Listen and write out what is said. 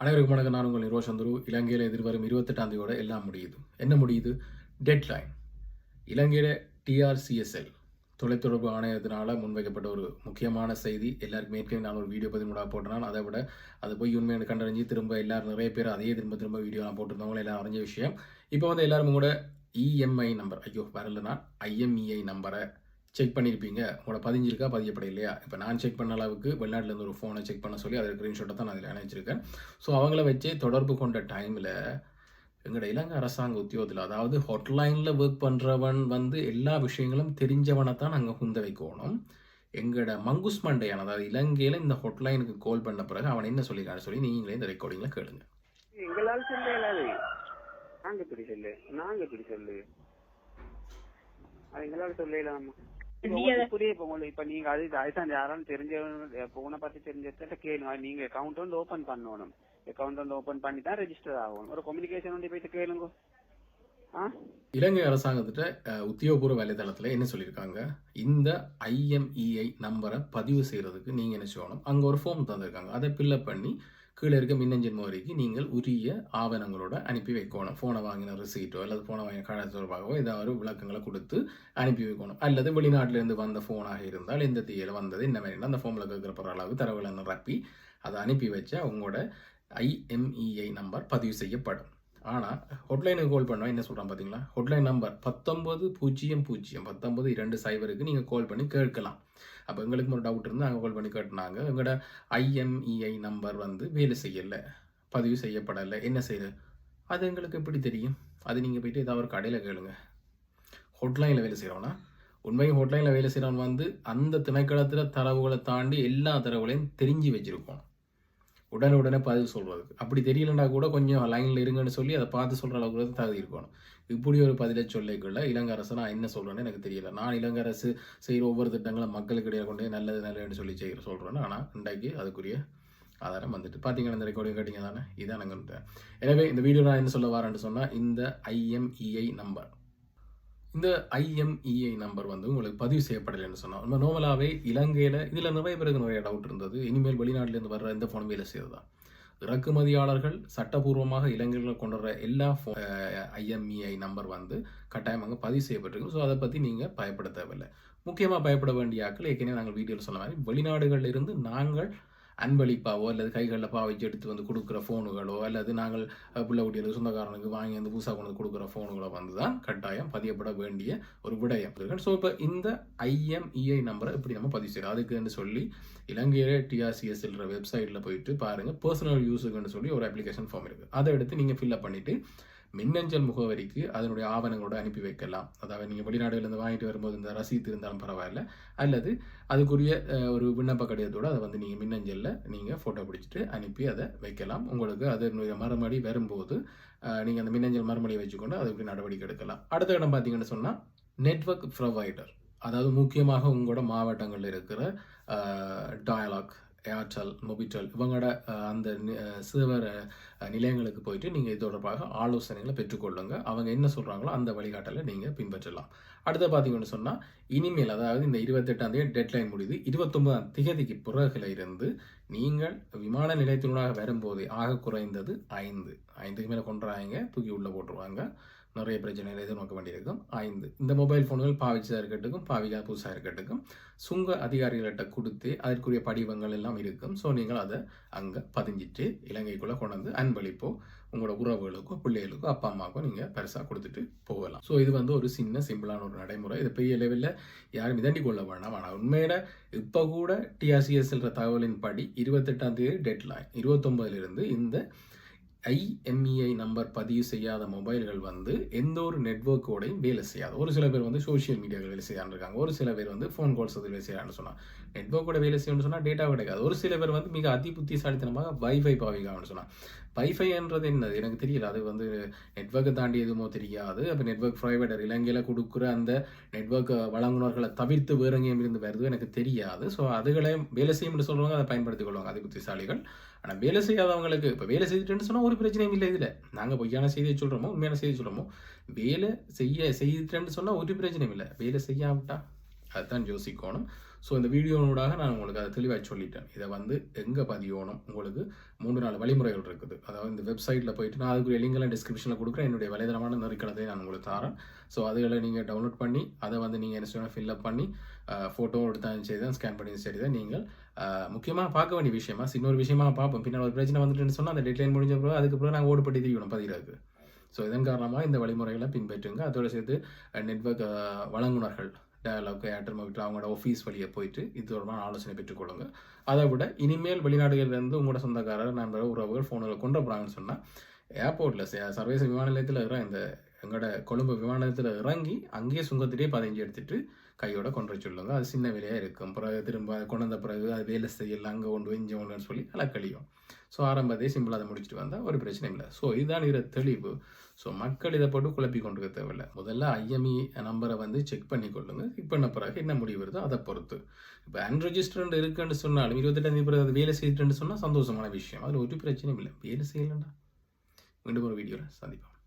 அனைவருக்கும் வணக்கம். நான் உங்கள் நிரோஷ் சந்துரு. இலங்கையில் எதிர்வரும் இருபத்தெட்டாம் தேதியோட எல்லாம் முடியுது. என்ன முடியுது? டெட்லைன் இலங்கையில டிஆர்சிஎஸ்எல் தொலைத்தொடர்பு ஆணையத்தினால் முன்வைக்கப்பட்ட ஒரு முக்கியமான செய்தி. எல்லாருக்கும் ஏற்கனவே நான் ஒரு வீடியோ பதிவு மூடாக போட்டேன். அதை விட அது போய் உண்மையை கண்டறிஞ்சு திரும்ப எல்லாரும் நிறைய பேர் அதே திரும்ப திரும்ப வீடியோலாம் போட்டிருந்தவங்க எல்லாம் அறிஞ்ச விஷயம். இப்போ வந்து எல்லாரும் கூட இஎம்ஐ நம்பர் ஐயோ வரலன்னா ஐஎம்இஐ நம்பரை செக் பண்ணியிருப்பீங்க உங்களோட பதிஞ்சிருக்கா பதியப்பட இல்லையா இப்போ நான் செக் பண்ண அளவுக்கு வெளிநாட்டிலேருந்து ஒரு ஃபோனை செக் பண்ண சொல்லி அதை ஸ்க்ரீன்ஷாட்டை தான் நான் அதில் அணைச்சிருக்கேன். ஸோ அவங்கள வச்சு தொடர்பு கொண்ட டைமில் எங்களோட இலங்கை அரசாங்க உத்தியோகத்தில் அதாவது ஹொட்லைனில் ஒர்க் பண்ணுறவன் வந்து எல்லா விஷயங்களும் தெரிஞ்சவனை தான் நாங்கள் குந்த வைக்கணும். எங்களோட மங்குஸ் மண்டையான அதாவது இலங்கையில் இந்த ஹொட்லைனுக்கு கால் பண்ண பிறகு அவன் என்ன சொல்லியிருக்கான்னு சொல்லி நீங்களே இந்த ரெக்கார்டிங்கில் கேளுங்க. எங்களால் சொல்ல இயலாது. நாங்கள் இப்படி சொல்லு? நாங்கள் இப்படி சொல்லு? அது எங்களால் சொல்ல இயலாமா? இப்ப நீங்க உங்களுக்கு இப்ப நீங்க அது அதுதான் யாராலும் தெரிஞ்சவங்க போனை பத்தி தெரிஞ்சத கேளுங்க நீங்க அக்கௌண்ட் வந்து ஓபன் பண்ணணும். அக்கௌண்ட் வந்து ஓபன் பண்ணி தான் ரெஜிஸ்டர் ஆகணும். ஒரு கம்யூனிகேஷன் வந்து போயிட்டு கேளுங்க. ஆ? இலங்கை அரசாங்கத்திட்ட உத்தியோகபூர்வ வலைதளத்தில் என்ன சொல்லியிருக்காங்க? இந்த ஐஎம்இஐ நம்பரை பதிவு செய்கிறதுக்கு நீங்கள் என்ன செய்யணும்? அங்கே ஒரு ஃபார்ம் தந்திருக்காங்க. அதை ஃபில்அப் பண்ணி கீழே இருக்க மின்னஞ்சல் முறைக்கு நீங்கள் உரிய ஆவணங்களோட அனுப்பி வைக்கணும். ஃபோனை வாங்கின ரிசீட்டோ அல்லது ஃபோனை வாங்கின கடை தொடர்பாகவோ ஏதாவது விளக்கங்களை கொடுத்து அனுப்பி வைக்கணும். அல்லது வெளிநாட்டிலேருந்து வந்த ஃபோனாக இருந்தால் எந்த தேதியில் வந்தது என்ன மாதிரினா அந்த ஃபோனில் கேட்குற அளவு தரவுகளை நிரப்பி அதை அனுப்பி வச்சா உங்களோட ஐஎம்இஐ நம்பர் பதிவு செய்யப்படும். ஆனால் ஹொட்லைனுக்கு கால் பண்ணால் என்ன சொல்கிறான் பார்த்தீங்களா ஹொட்லைன் நம்பர் பத்தொம்பது பூஜ்ஜியம் பூஜ்ஜியம் பத்தொம்பது இரண்டு சைபருக்கு நீங்கள் கால் பண்ணி கேட்கலாம். அப்போ எங்களுக்கு ஒரு டவுட் இருந்து அங்கே கால் பண்ணி கேட்டினாங்க. எங்களோட ஐஎம்இஐ நம்பர் வந்து வேலை செய்யலை. பதிவு செய்யப்படலை. என்ன செய்யுது அது எங்களுக்கு எப்படி தெரியும்? அது நீங்கள் போயிட்டு ஏதாவது ஒரு கடையில் கேளுங்க. ஹோட்லைனில் வேலை செய்கிறோன்னா உண்மையும் ஹோட்லைனில் வேலை செய்கிறவன் வந்து அந்த திணைக்களத்தில் தரவுகளை தாண்டி எல்லா தரவுகளையும் தெரிஞ்சு வச்சுருக்கோம் உடனே உடனே பதிவு சொல்கிறதுக்கு அப்படி தெரியலைன்னா கூட கொஞ்சம் லைனில் இருங்கன்னு சொல்லி அதை பார்த்து சொல்கிற அளவுக்கு தகுதி இருக்கணும். இப்படி ஒரு பதிலை சொல்லிக்குள்ள இலங்கை அரசு நான் என்ன சொல்கிறேன்னு எனக்கு தெரியல. நான் இலங்கை அரசு செய்கிற ஒவ்வொரு திட்டங்களும் மக்களுக்கு இடையே கொண்டு போய் நல்லது நல்லதுன்னு சொல்லி செய்கிற சொல்கிறேன்னு ஆனால் இன்றைக்கு அதுக்குரிய ஆதாரம் வந்துட்டு. பார்த்தீங்கன்னா இந்த ரெக்கார்டிங் கேட்டிங்க தானே? இதான் நாங்கள் எனவே இந்த வீடியோ நான் என்ன சொல்ல வரேன்னு சொன்னால் இந்த ஐஎம்இஐ நம்பர் இந்த ஐஎம்இஐ நம்பர் வந்து உங்களுக்கு பதிவு செய்யப்படலைன்னு சொன்னால் நம்ம நார்மலாகவே இலங்கையில் இதில் நிறைய பேருக்கு நிறைய டவுட் இருந்தது. இனிமேல் வெளிநாட்டிலேருந்து வர்ற இந்த ஃபோன் வேலை தான் இறக்குமதியாளர்கள் சட்டபூர்வமாக இலங்கையில் கொண்டு வர எல்லா ஐஎம்இஐ நம்பர் வந்து கட்டாயம் அங்கே பதிவு செய்யப்பட்டிருக்கு. ஸோ அதை பற்றி நீங்கள் பயப்பட தேவையில்லை. முக்கியமாக பயப்பட வேண்டிய ஆக்கள் ஏற்கனவே நாங்கள் வீடியோவில் சொன்ன மாதிரி வெளிநாடுகளில் இருந்து நாங்கள் அன்பளிப்பாவோ அல்லது கைகளில் பாவிச்சு எடுத்து வந்து கொடுக்குற ஃபோனுகளோ அல்லது நாங்கள் பிள்ளை குட்டிகளுக்கு சொந்தக்காரனுக்கு வாங்கி வந்து புதுசாக கொண்டு வந்து கொடுக்குற ஃபோனுகளோ வந்து தான் கட்டாயம் பதியப்பட வேண்டிய ஒரு விடயம். ஸோ இப்போ இந்த ஐஎம்இஐ நம்பரை இப்படி நம்ம பதிவு செய்யலாம். அதுக்குன்னு சொல்லி இலங்கையிலே டிஆர்சிஎஸ்ன்ற வெப்சைட்டில் போயிட்டு பாருங்கள் பர்சனல் யூஸுக்குன்னு சொல்லி ஒரு அப்ளிகேஷன் ஃபார்ம் இருக்குது அதை எடுத்து நீங்கள் ஃபில்அப் பண்ணிவிட்டு மின்னஞ்சல் முகவரிக்கு அதனுடைய ஆவணங்களோட அனுப்பி வைக்கலாம். அதாவது நீங்கள் வெளிநாடுகளிலிருந்து வாங்கிட்டு வரும்போது இந்த ரசீது இருந்தாலும் பரவாயில்ல. அல்லது அதுக்குரிய ஒரு விண்ணப்ப கடிதத்தோடு அதை வந்து நீங்கள் மின்னஞ்சலில் நீங்கள் ஃபோட்டோ பிடிச்சிட்டு அனுப்பி அதை வைக்கலாம். உங்களுக்கு அதனுடைய மறுமொழி வரும்போது நீங்கள் அந்த மின்னஞ்சல் மறுமொழியை வச்சுக்கொண்டு அதுக்கு நடவடிக்கை எடுக்கலாம். அடுத்த இடம் பார்த்தீங்கன்னு சொன்னால் நெட்வொர்க் ப்ரொவைடர் அதாவது முக்கியமாக உங்களோட மாவட்டங்களில் இருக்கிற டயலாக் ஏர்டெல் மொபிட்டெல் இவங்களோட அந்த சேவர் நிலையங்களுக்கு போயிட்டு நீங்கள் இது தொடர்பாக ஆலோசனைகளை பெற்றுக்கொள்ளுங்க. அவங்க என்ன சொல்கிறாங்களோ அந்த வழிகாட்டலை நீங்கள் பின்பற்றலாம். அடுத்து பார்த்தீங்கன்னு சொன்னால் இனிமேல் அதாவது இந்த இருபத்தெட்டாம் தேதி டெட்லைன் முடியுது இருபத்தொம்பதாம் திகதிக்கு பிறகுல இருந்து நீங்கள் விமான நிலையத்தினூடாக வரும்போது ஆக குறைந்தது ஐந்து. ஐந்துக்கு மேலே கொண்டுறாங்க தூக்கி உள்ளே போட்டுருவாங்க. நிறைய பிரச்சனைகள் எதிர்நோக்க வேண்டியிருக்கும். ஐந்து. இந்த மொபைல் ஃபோன்கள் பாவிச்சதாக இருக்கட்டும் பாவிக்காத புதுசாக இருக்கட்டும் சுங்க அதிகாரிகள்கிட்ட கொடுத்து அதற்குரிய படிவங்கள் எல்லாம் இருக்கும். ஸோ நீங்கள் அதை அங்கே பதிஞ்சிட்டு இலங்கைக்குள்ளே கொண்டு வந்து அன்பளிப்போ உங்களோட உறவுகளுக்கோ பிள்ளைகளுக்கோ அப்பா அம்மாவுக்கோ நீங்கள் பெருசாக கொடுத்துட்டு போகலாம். ஸோ இது வந்து ஒரு சின்ன சிம்பிளான ஒரு நடைமுறை. இது பெரிய லெவலில் யாரும் மிதண்டி கொள்ள வேண்டாம் ஆனால் உண்மையில இப்போ கூட டிஆர்சிஎஸ்ன்ற தகவலின் படி இருபத்தெட்டாம் தேதி டெட்லைன் இருபத்தொம்பதுலேருந்து இந்த ஐஎம்இஐ நம்பர் பதிவு செய்யாத மொபைல்கள் வந்து எந்த ஒரு நெட்ஒர்க்கோடையும் வேலை செய்யாது. ஒரு சில பேர் வந்து சோஷியல் மீடியாவில் வேலை செய்யான்னு இருக்காங்க. ஒரு சில பேர் வந்து ஃபோன் கால்ஸ் அதில் வேலை செய்யலான்னு சொன்னால் நெட்ஒர்க்கோட வேலை செய்யணும்னு சொன்னால் டேட்டா கிடைக்காது ஒரு சில பேர் வந்து மிக அதி புத்திசாலித்தனமாக வைஃபை பாவிக்காமனு சொன்னால் வைஃபைன்றது என்னது? எனக்கு தெரியல. அது வந்து நெட்ஒர்க்கை தாண்டி எதுவுமோ தெரியாது. அப்போ நெட்ஒர்க் ப்ரொவைடர் இலங்கையில் கொடுக்குற அந்த நெட்ஒர்க் வழங்குனர்களை தவிர்த்து வேற எங்கேயும் இருந்து வருது எனக்கு தெரியாது. ஸோ அதுகளை வேலை செய்யும்னு சொல்லுவாங்க அதை பயன்படுத்திக் கொள்வாங்க. அது புத்திசாலிகள். ஆனால் வேலை செய்யாதவங்களுக்கு இப்போ வேலை செய்துட்டுன்னு சொன்னால் ஒரு பிரச்சனையும் இல்லை இதில். நாங்கள் பொய்யான செய்தியை சொல்கிறோமோ உண்மையான செய்தி சொல்கிறோமோ வேலை செய்ய செய்துட்டேன்னு சொன்னால் ஒரு பிரச்சனையும் இல்லை. வேலை செய்யாவிட்டா அதுதான் யோசிக்கணும். ஸோ இந்த வீடியோனூடாக நான் உங்களுக்கு அதை தெளிவாக சொல்லிட்டேன். இதை வந்து எங்கே பதியணும்? உங்களுக்கு மூன்று நாலு வழிமுறைகள் இருக்குது. அதாவது இந்த வெப்சைட்டில் போயிட்டு நான் அதுக்குரிய லிங்கெல்லாம் டிஸ்கிரிப்ஷனில் கொடுக்குறேன். என்னுடைய வலைதளமான நெருக்கலத்தை நான் உங்களுக்கு தரேன் ஸோ அதுகளை நீங்கள் டவுன்லோட் பண்ணி அதை வந்து நீங்கள் என்ன செய்யணும் ஃபில்அப் பண்ணி ஃபோட்டோ எடுத்தாலும் சரி தான் ஸ்கேன் பண்ணி சரி தான் நீங்கள் முக்கியமாக பார்க்க வேண்டிய விஷயமா இன்னொரு விஷயமா பார்ப்போம். பின்னால் ஒரு பிரச்சனை வந்துட்டுன்னு சொன்னால் அந்த டெட்லைன் முடிஞ்ச பிறகு அதுக்கு பிறகு நாங்கள் ஓடுபட்டி தெரியணும் பதிகிறதுக்கு. ஸோ இதன் காரணமாக இந்த வழிமுறைகளை பின்பற்றுங்க. அதோடு சேர்த்து நெட்ஒர்க் வழங்குனர்கள் டயலாக் ஏர்டெல் மொபைல் அவங்களோட ஆஃபீஸ் வழியே போயிட்டு இது தொடர்பான ஆலோசனை பெற்றுக்கொள்ளுங்க. அதை விட இனிமேல் வெளிநாடுகள்லேருந்து உங்களோட சொந்தக்காரர் நண்பர் உறவுகள் ஃபோனில் கொண்டு போகிறாங்கன்னு சொன்னால் ஏர்போர்ட்டில் சர்வதேச விமான நிலையத்தில் இருக்கிற இந்த எங்களோட கொழும்பு விமான நிலையத்தில் இறங்கி அங்கேயே சுங்கத்திலேயே பதினஞ்சு எடுத்துகிட்டு கையோட கொண்டு சொல்லுங்க அது சின்ன வேலையாக இருக்கும் பிறகு திரும்ப அதை கொண்டு வந்த பிறகு அது வேலை செய்யல அங்கே கொண்டு போய் இங்கே கொண்டு சொல்லி அலக்கழியும் ஸோ ஆரம்பத்தையே சிம்பிளாக அதை முடிச்சுட்டு வந்தால் ஒரு பிரச்சனையும் இல்லை. ஸோ இதுதான் இருக்கிற தெளிவு. ஸோ மக்கள் இதை போட்டு குழப்பி கொண்டு இருக்க தேவையில்லை. முதல்ல ஐஎம்இ நம்பரை வந்து செக் பண்ணி கொள்ளுங்க. செக் பண்ண பிறகு என்ன முடிவு வருதோ அதை பொறுத்து. இப்போ அன்ரெஜிஸ்டர்ட் இருக்குன்னு சொன்னாலும் இருபத்தெட்டாம் தேதி பிறகு அது வேலை செய்துட்டுன்னு சொன்னால் சந்தோஷமான விஷயம். அதில் ஒரு பிரச்சனையும் இல்லை. வேலை செய்யலண்டா. மீண்டும் ஒரு வீடியோவில் சந்திப்போம்.